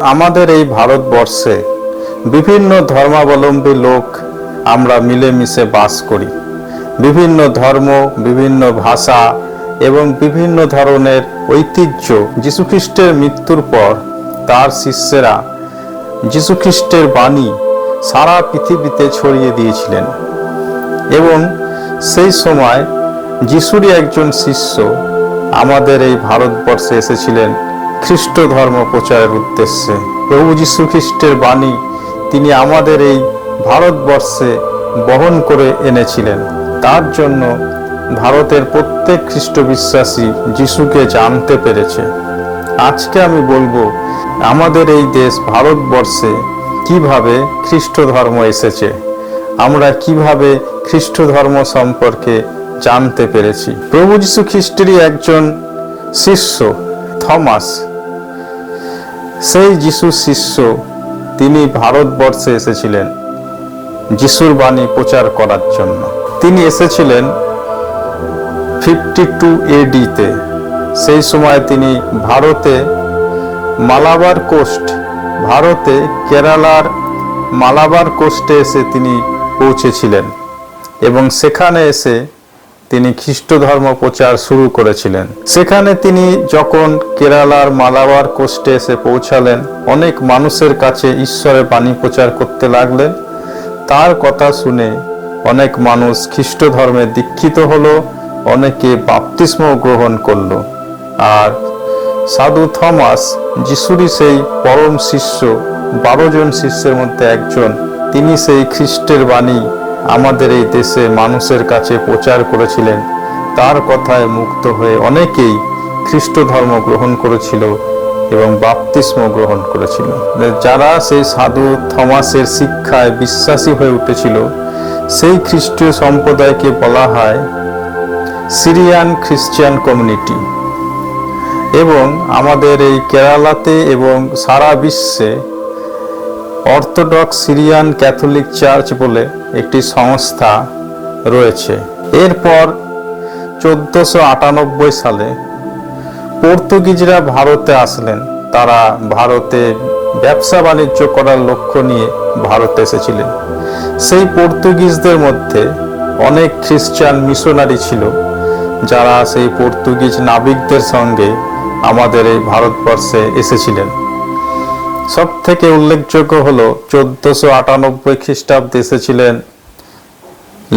আমাদের এই ভারতবর্ষে বিভিন্ন ধর্মাবলম্বী লোক আমরা মিলেমিশে বাস করি। বিভিন্ন ধর্ম, বিভিন্ন ভাষা এবং বিভিন্ন ধরনের ঐতিহ্য যীশুখ্রিস্টের মৃত্যুর পর তার শিষ্যেরা যীশুখ্রিস্টের বাণী সারা পৃথিবীতে ছড়িয়ে দিয়েছিলেন এবং সেই সময় যিশুরই একজন শিষ্য আমাদের এই ভারতবর্ষে এসেছিলেন। খ্রিস্ট ধর্ম প্রচারের উদ্দেশ্যে। প্রভু যীশু খ্রিস্টের বাণী তিনি আমাদের এই ভারতবর্ষে বহন করে এনেছিলেন। তার জন্য ভারতের প্রত্যেক খ্রিস্ট বিশ্বাসী যিশুকে জানতে পেরেছে। আজকে আমি বলব, আমাদের এই দেশ ভারতবর্ষে কীভাবে খ্রিস্ট ধর্ম এসেছে? আমরা কীভাবে খ্রিস্ট ধর্ম সম্পর্কে জানতে পেরেছি? প্রভু যীশু খ্রিস্টেরই একজন শিষ্য, থমাস। সেই যিশু শিষ্য, তিনি ভারতবর্ষে এসেছিলেন যিশুর বাণী প্রচার করার জন্য। তিনি এসেছিলেন ফিফটি টু এডিতে সেই সময় তিনি ভারতে মালাবার কোস্ট, ভারতে কেরালার মালাবার কোস্টে এসে তিনি পৌঁছেছিলেন এবং সেখানে এসে তিনি খ্রিস্ট ধর্ম প্রচার শুরু করেছিলেন। সেখানে তিনি যখন কেরালার মালাবার কোস্টে এসে পৌঁছালেন, অনেক মানুষের কাছে ঈশ্বরের বাণী প্রচার করতে লাগলেন। তার কথা শুনে অনেক মানুষ খ্রিস্ট ধর্মে দীক্ষিত হলো, অনেকে বাপতিস্ম গ্রহণ করল। আর সাধু থমাস যিশুরই সেই পরম শিষ্য, বারো জন শিষ্যের মধ্যে একজন, তিনি সেই খ্রিস্টের বাণী আমাদের এই দেশে মানুষের কাছে প্রচার করেছিলেন। তার কথায় মুক্ত হয়ে অনেকেই খ্রিস্ট ধর্ম গ্রহণ করেছিল এবং বাপতিস্ম গ্রহণ করেছিল। যারা সেই সাধু থমাসের শিক্ষায় বিশ্বাসী হয়ে উঠেছিল, সেই খ্রিস্টীয় সম্প্রদায়কে বলা হয় সিরিয়ান খ্রিস্টিয়ান কমিউনিটি। এবং আমাদের এই কেরালাতে এবং সারা বিশ্বে অর্থোডক্স সিরিয়ান ক্যাথলিক চার্চ বলে একটি সংস্থা রয়েছে। এরপর চোদ্দোশো আটানব্বই সালে পর্তুগিজরা ভারতে আসলেন। তারা ভারতে ব্যবসা বাণিজ্য করার লক্ষ্য নিয়ে ভারতে এসেছিলেন। সেই পর্তুগিজদের মধ্যে অনেক খ্রিস্টান মিশনারি ছিল, যারা সেই পর্তুগিজ নাবিকদের সঙ্গে আমাদের এই ভারতবর্ষে এসেছিলেন। সব থেকে উল্লেখযোগ্য হল চোদ্দশো আটানব্বই খ্রিস্টাব্দে এসেছিলেন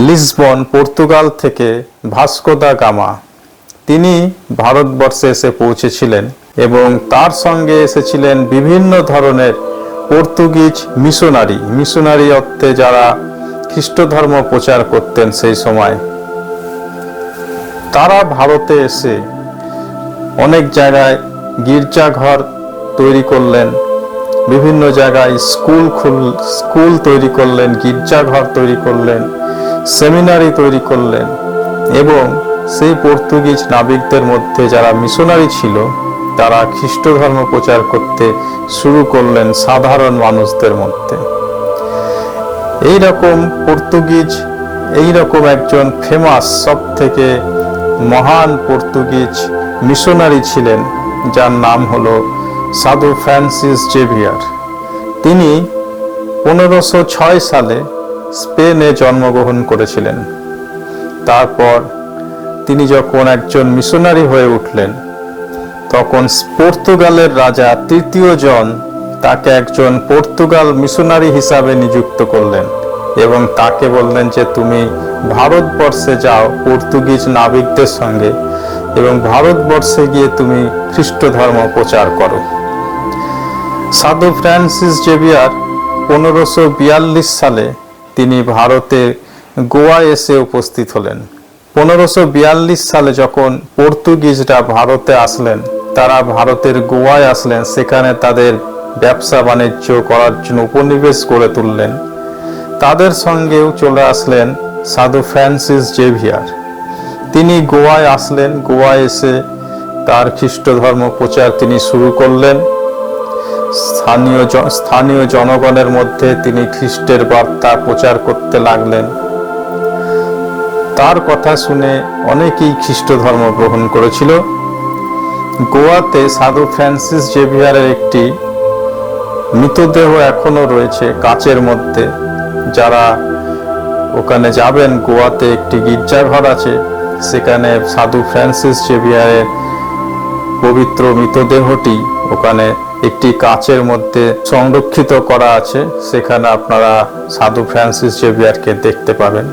লিসবন, পর্তুগাল থেকে ভাস্কোদা গামা। তিনি ভারতবর্ষে এসে পৌঁছেছিলেন এবং তার সঙ্গে এসেছিলেন বিভিন্ন ধরনের পর্তুগিজ মিশনারি। মিশনারি অর্থে যারা খ্রিস্ট ধর্ম প্রচার করতেন সেই সময়। তারা ভারতে এসে অনেক জায়গায় গির্জাঘর তৈরি করলেন। বিভিন্ন জায়গায় স্কুল খুল, স্কুল তৈরি করলেন, গির্জাঘর তৈরি করলেন, সেমিনারি তৈরি করলেন এবং সেই পর্তুগিজ নাবিকদের মধ্যে যারা মিশনারি ছিল, তারা খ্রিস্ট ধর্ম প্রচার করতে শুরু করলেন সাধারণ মানুষদের মধ্যে। এই রকম পর্তুগিজ, এই রকম একজন ফেমাস সব থেকে মহান পর্তুগিজ মিশনারি ছিলেন, যার নাম হলো সাধু ফ্রান্সিস জেভিয়ার। তিনি পনেরোশো ছয় সালে স্পেনে জন্মগ্রহণ করেছিলেন। তারপর তিনি যখন একজন মিশনারি হয়ে উঠলেন, তখন পর্তুগালের রাজা তৃতীয় জন তাকে একজন পর্তুগাল মিশনারি হিসাবে নিযুক্ত করলেন এবং তাকে বললেন যে, তুমি ভারতবর্ষে যাও পর্তুগিজ নাবিকদের সঙ্গে এবং ভারতবর্ষে গিয়ে তুমি খ্রিস্ট ধর্ম প্রচার করো। সাধু ফ্রান্সিস জেভিয়ার পনেরোশো বিয়াল্লিশ সালে তিনি ভারতের গোয়া এসে উপস্থিত হলেন। পনেরোশো বিয়াল্লিশ সালে যখন পর্তুগিজরা ভারতে আসলেন, তারা ভারতের গোয়ায় আসলেন, সেখানে তাদের ব্যবসা বাণিজ্য করার জন্য উপনিবেশ গড়ে তুললেন। তাদের সঙ্গেও চলে আসলেন সাধু ফ্রান্সিস জেভিয়ার। তিনি গোয়ায় আসলেন, গোয়ায় এসে তার খ্রিস্ট ধর্ম প্রচার তিনি শুরু করলেন। স্থানীয় স্থানীয় জনগণের মধ্যে তিনি খ্রিস্টের বার্তা প্রচার করতে লাগলেন। তার কথা শুনে অনেকেই খ্রিস্ট ধর্ম গ্রহণ করেছিল। গোয়াতে সাধু ফ্রান্সিস জেভিয়ারের একটি মৃতদেহ এখনও রয়েছে কাচের মধ্যে। যারা ওখানে যাবেন, গোয়াতে একটি গির্জাঘর আছে। সেখানে সাধু ফ্রান্সিস জেভিয়ারের পবিত্র মৃতদেহটি ওখানে একটি কাচের মধ্যে সংরক্ষিত করা আছে। সেখানে আপনারা সাধু ফ্রান্সিস জেভিয়ারকে দেখতে পাবেন।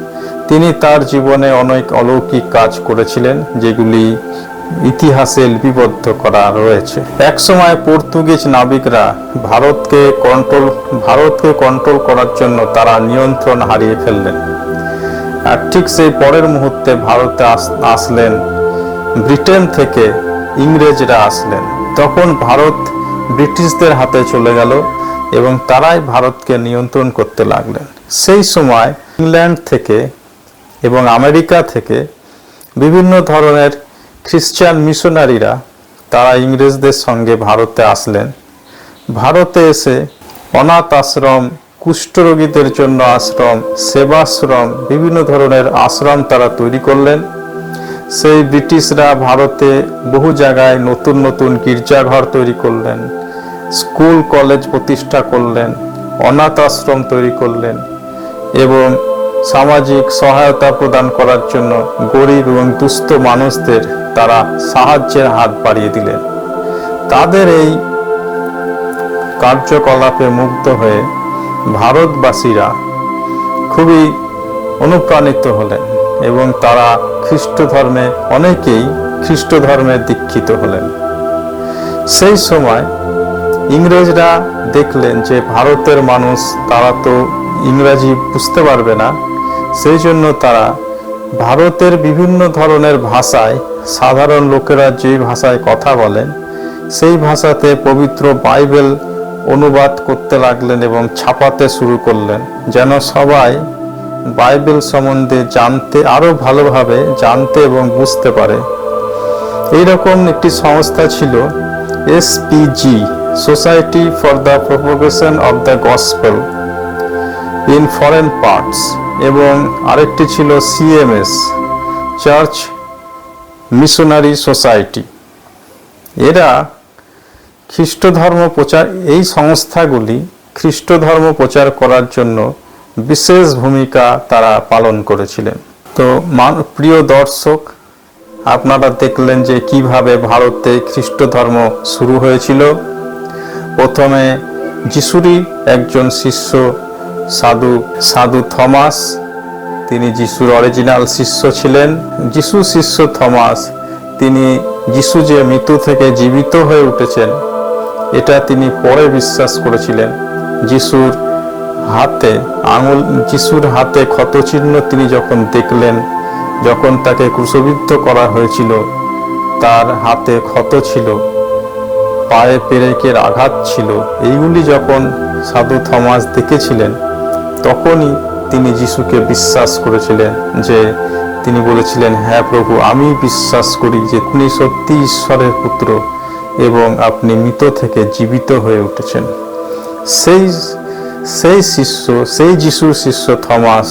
তিনি তার জীবনে অনেক অলৌকিক কাজ করেছিলেন, যেগুলি ইতিহাসে লিপিবদ্ধ করা রয়েছে। একসময় পর্তুগিজ নাবিকরা ভারতকে কন্ট্রোল ভারতকে কন্ট্রোল করার জন্য তারা নিয়ন্ত্রণ হারিয়ে ফেললেন। আর ঠিক সেই পরের মুহূর্তে ভারতে আস- আসলেন, ব্রিটেন থেকে ইংরেজরা আসলেন। তখন ভারত ব্রিটিশদের হাতে চলে গেল এবং তারাই ভারতকে নিয়ন্ত্রণ করতে লাগলেন। সেই সময় ইংল্যান্ড থেকে এবং আমেরিকা থেকে বিভিন্ন ধরনের খ্রিস্টান মিশনারিরা তারা ইংরেজদের সঙ্গে ভারতে আসলেন। ভারতে এসে অনাথ আশ্রম কুষ্ঠরোগীদের জন্য আশ্রম, সেবাশ্রম, বিভিন্ন ধরনের আশ্রম তারা তৈরি করলেন। সেই ব্রিটিশরা ভারতে বহু জায়গায় নতুন নতুন গির্জাঘর তৈরি করলেন, স্কুল, কলেজ প্রতিষ্ঠা করলেন, অনাথ আশ্রম তৈরি করলেন এবং সামাজিক সহায়তা প্রদান করার জন্য গরিব এবং দুস্থ মানুষদের তারা সাহায্যের হাত বাড়িয়ে দিলেন। তাদের এই কার্যকলাপে মুগ্ধ হয়ে ভারতবাসীরা খুবই অনুপ্রাণিত হলেন। এবং তারা খ্রিস্ট ধর্মে অনেকেই খ্রিস্ট ধর্মে দীক্ষিত হলেন। সেই সময় ইংরেজরা দেখলেন যে ভারতের মানুষ, তারা তো ইংরাজি বুঝতে পারবে না, সেই জন্য তারা ভারতের বিভিন্ন ধরনের ভাষায়, সাধারণ লোকেরা যে ভাষায় কথা বলেন, সেই ভাষাতে পবিত্র বাইবেল অনুবাদ করতে লাগলেন এবং ছাপাতে শুরু করলেন, যেন সবাই বাইবেল সম্বন্ধে জানতে, আরও ভালোভাবে জানতে এবং বুঝতে পারে। এইরকম একটি সংস্থা ছিল SPG society for the propagation of the gospel in foreign parts এবং আরেকটি ছিল সিএমএস চার্চ মিশনারি সোসাইটি এরা খ্রিস্ট ধর্ম প্রচার, এই সংস্থাগুলি খ্রিস্ট ধর্ম প্রচার করার জন্য বিশেষ ভূমিকা তারা পালন করেছিলেন। তো প্রিয় দর্শক, আপনারা দেখলেন যে কীভাবে ভারতে খ্রিস্ট ধর্ম শুরু হয়েছিল। প্রথমে যিশুরই একজন শিষ্য, সাধু সাধু থমাস, তিনি যিশুর অরিজিনাল শিষ্য ছিলেন। যিশু শিষ্য থমাস, তিনি যিশু যে মৃত্যু থেকে জীবিত হয়ে উঠেছেন, এটা তিনি পরে বিশ্বাস করেছিলেন। যিশুর হাতে, আঙুল, যিশুর হাতে ক্ষতচিহ্ন তিনি যখন দেখলেন, যখন তাকে ক্রুশবিদ্ধ করা হয়েছিল, তার হাতে ক্ষত ছিল, পায়ে পেরেকের আঘাত ছিল, এইগুলি যখন সাধু থমাস দেখেছিলেন, তখনই তিনি যিশুকে বিশ্বাস করেছিলেন যে তিনি বলেছিলেন হ্যাঁ প্রভু, আমি বিশ্বাস করি যে তিনি সত্যি ঈশ্বরের পুত্র এবং আপনি মৃত থেকে জীবিত হয়ে উঠেছেন। সেই সেই শিষ্য, সেই যিশুর শিষ্য থমাস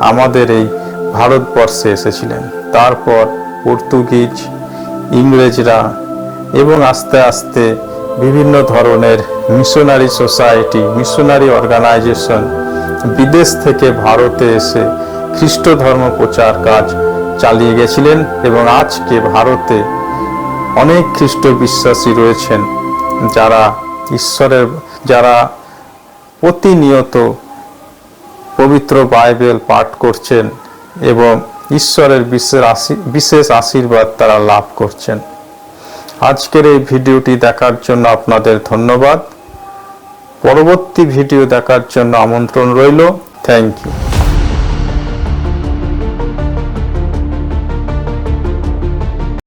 আমাদের এই ভারতবর্ষে এসেছিলেন। তারপর পর্তুগিজ, ইংরেজরা এবং আস্তে আস্তে বিভিন্ন ধরনের মিশনারি সোসাইটি, মিশনারি অর্গানাইজেশন বিদেশ থেকে ভারতে এসে খ্রিস্ট ধর্ম প্রচার কাজ চালিয়ে গেছিলেন এবং আজকে ভারতে অনেক খ্রিস্ট বিশ্বাসী রয়েছেন যারা ঈশ্বরের, যারা প্রতিনিয়ত পবিত্র বাইবেল পাঠ করছেন এবং ঈশ্বরের বিশেষ আশি বিশেষ আশীর্বাদ তারা লাভ করছেন। আজকের এই ভিডিওটি দেখার জন্য আপনাদের ধন্যবাদ। পরবর্তী ভিডিও দেখার জন্য আমন্ত্রণ রইল। Thank you.